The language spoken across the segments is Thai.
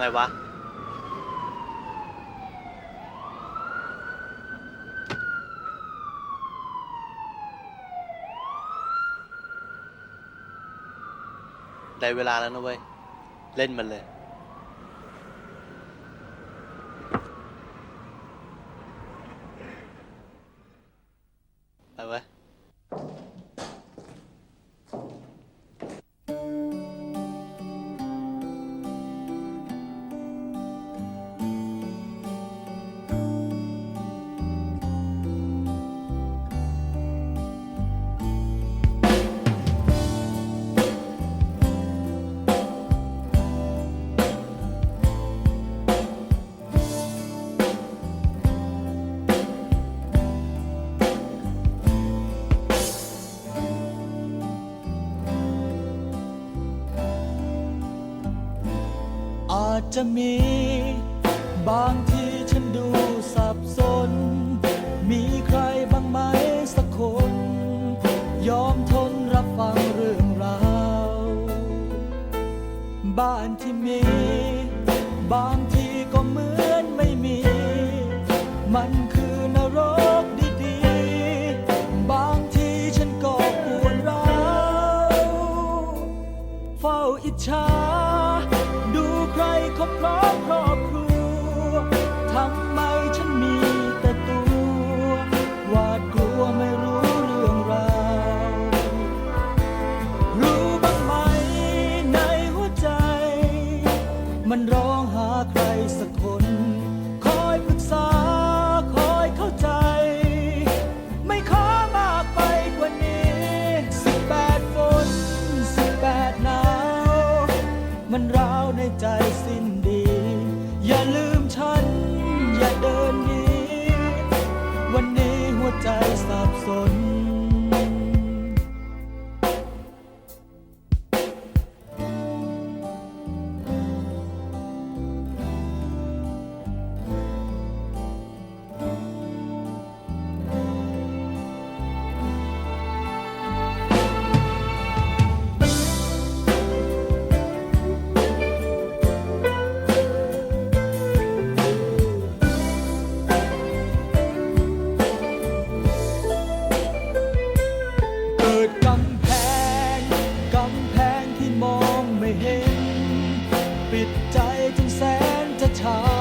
ไงวะ ได้เวลาแล้วนะเว้ย เล่นมันเลย จะมี บางที่ฉันดูสับสน มีใครบ้างไหมสักคน ยอมทนรับฟังเรื่องราว บ้านที่มี บาง upon ปิดใจจนแสนจะช้า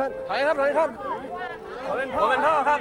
ครับถอยครับถอยครับผมเป็นพ่อเป็นพ่อครับ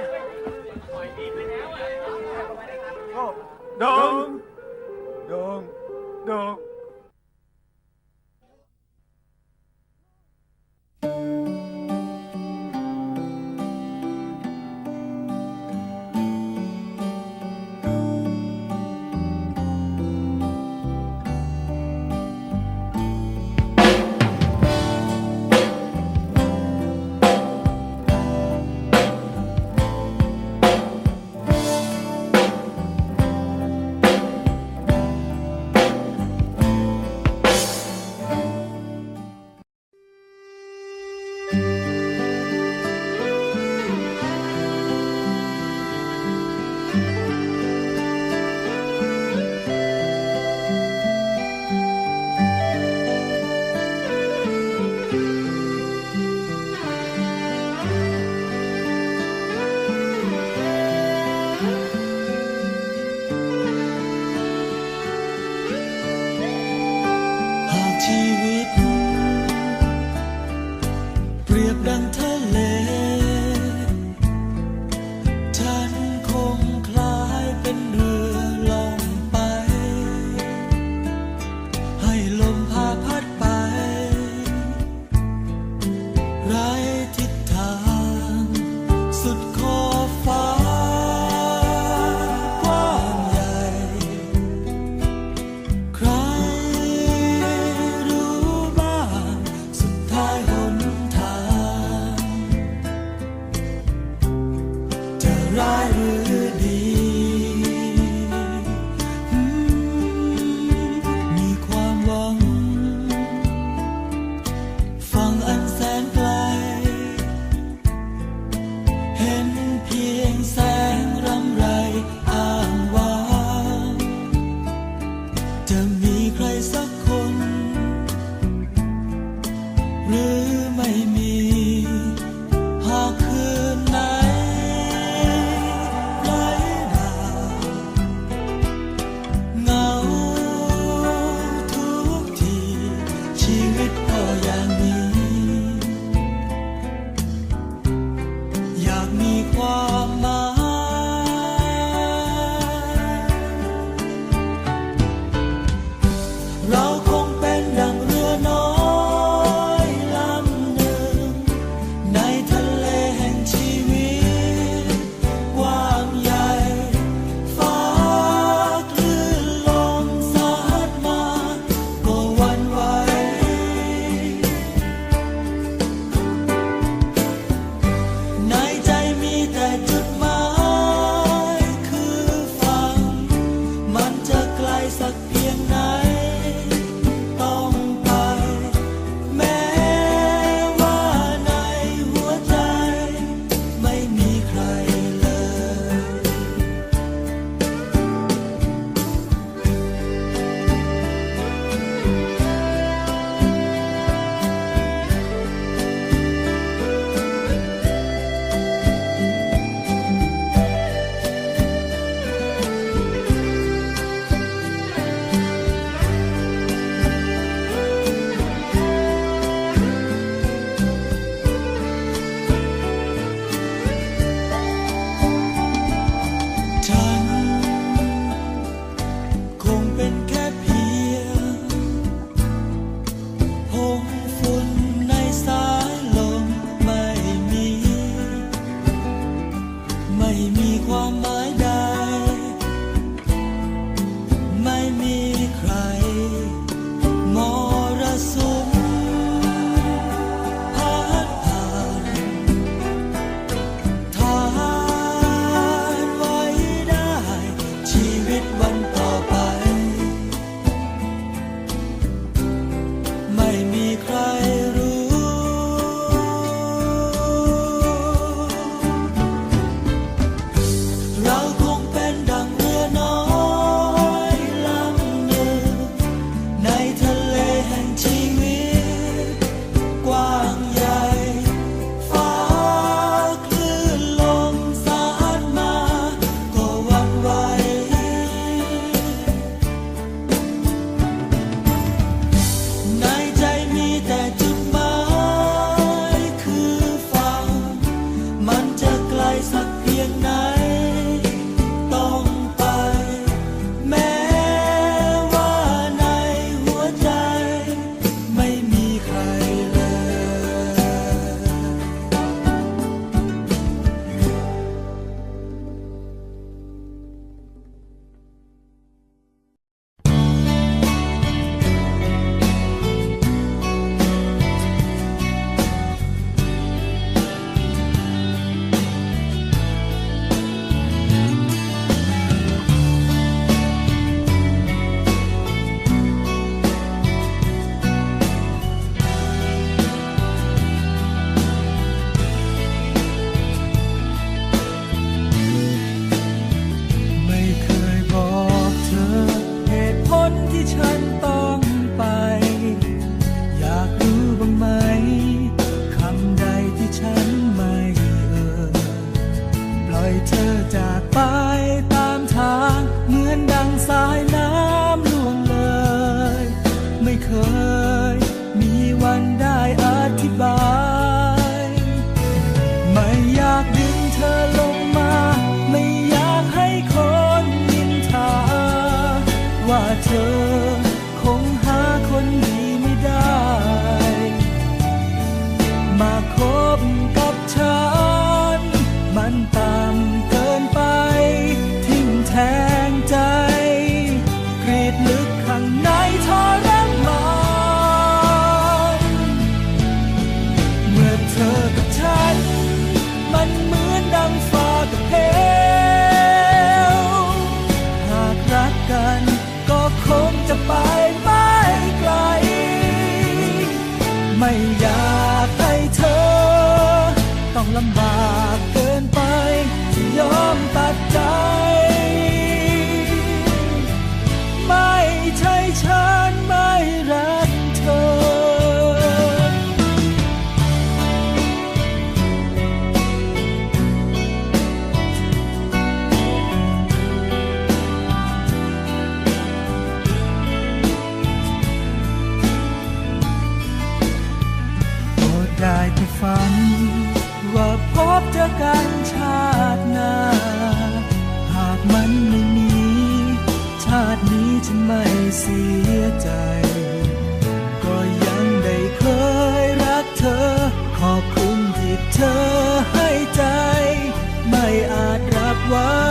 ว่าเธอคงหาคนดี 了吗าตินี้ฉันไม่เสียใจ ก็ยังได้เคยรักเธอ ขอบคุณที่เธอให้ใจ ไม่อาจรับไว้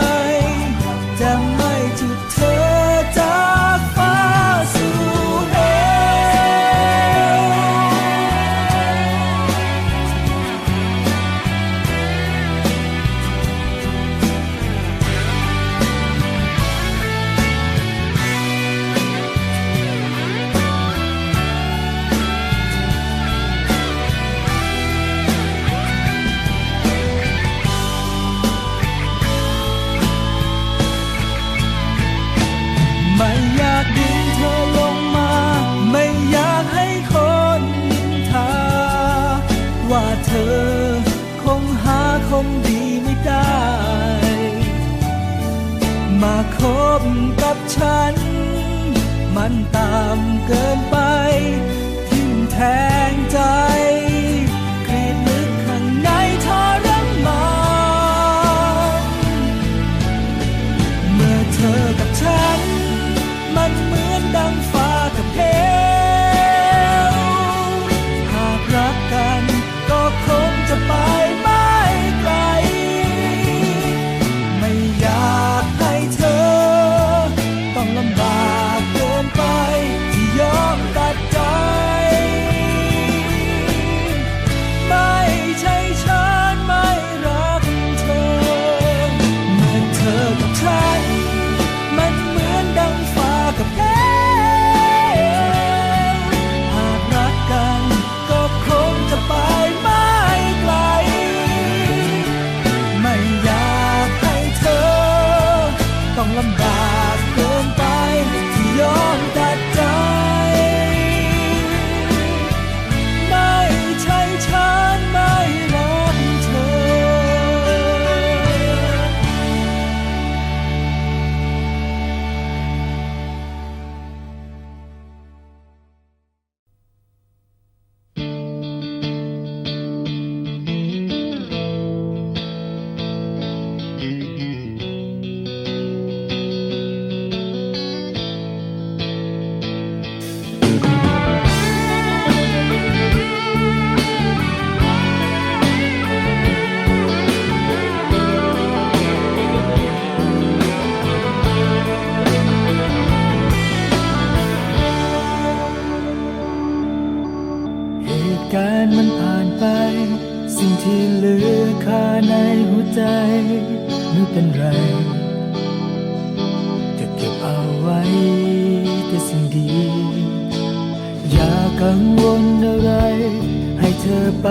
ไป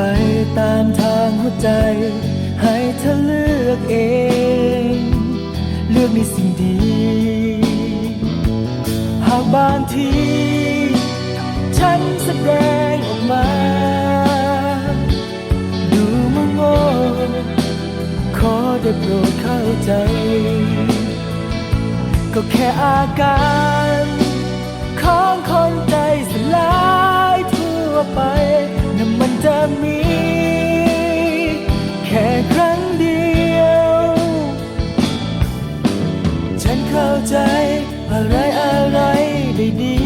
ตามทางหัวใจ ให้เธอเลือกเอง เลือกในสิ่งดี หากบางที ฉันแสดงออกมา ดูมังโงขอได้โปรดเข้าใจ ก็แค่อาการของคนใจสลายทั่วไป นั่นมันจะมีแค่ครั้งเดียว ฉันเข้าใจอะไรอะไรได้ดี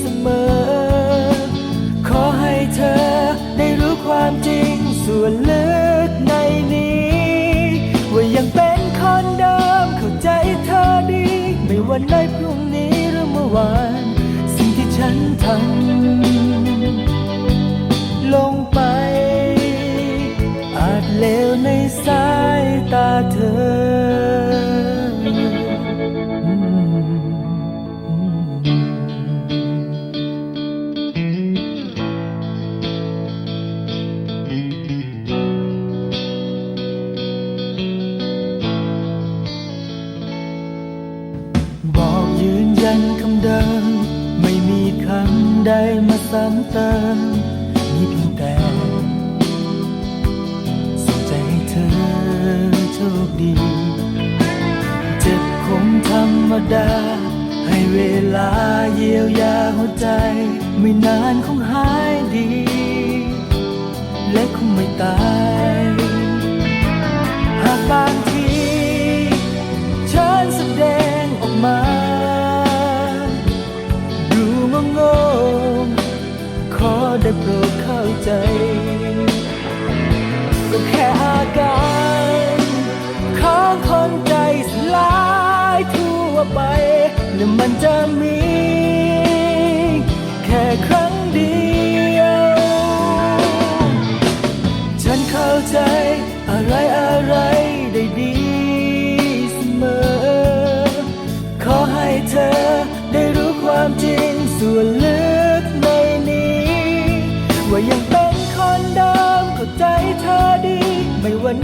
เสมอ ขอให้เธอได้รู้ความจริงส่วนลึกในนี้ ว่ายังเป็นคนเดิมเข้าใจเธอดี ไม่ว่าในพรุ่งนี้หรือเมื่อวาน สิ่งที่ฉันทำ ในส ไม่นานคงหายดี และคงไม่ตาย หากบางทีฉันแสดงออกมา ดูงงงขอได้โปรดเข้าใจ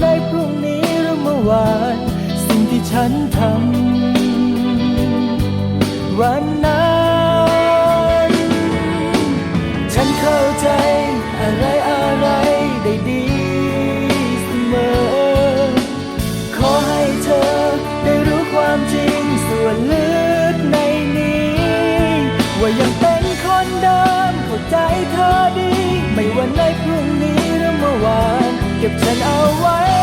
ในพรุ่งนี้หรือเมื่อวาน สิ่งที่ฉันทำวันนั้นฉันเข้าใจอะไรอะไรได้ดีเสมอ ขอให้เธอได้รู้ความจริงส่วนลึกในนี้ ว่ายังเป็นคนเดิมเข้าใจเธอดี ไม่ว่าในพรุ่งนี้หรือเมื่อวาน เก็บฉันเอาไว้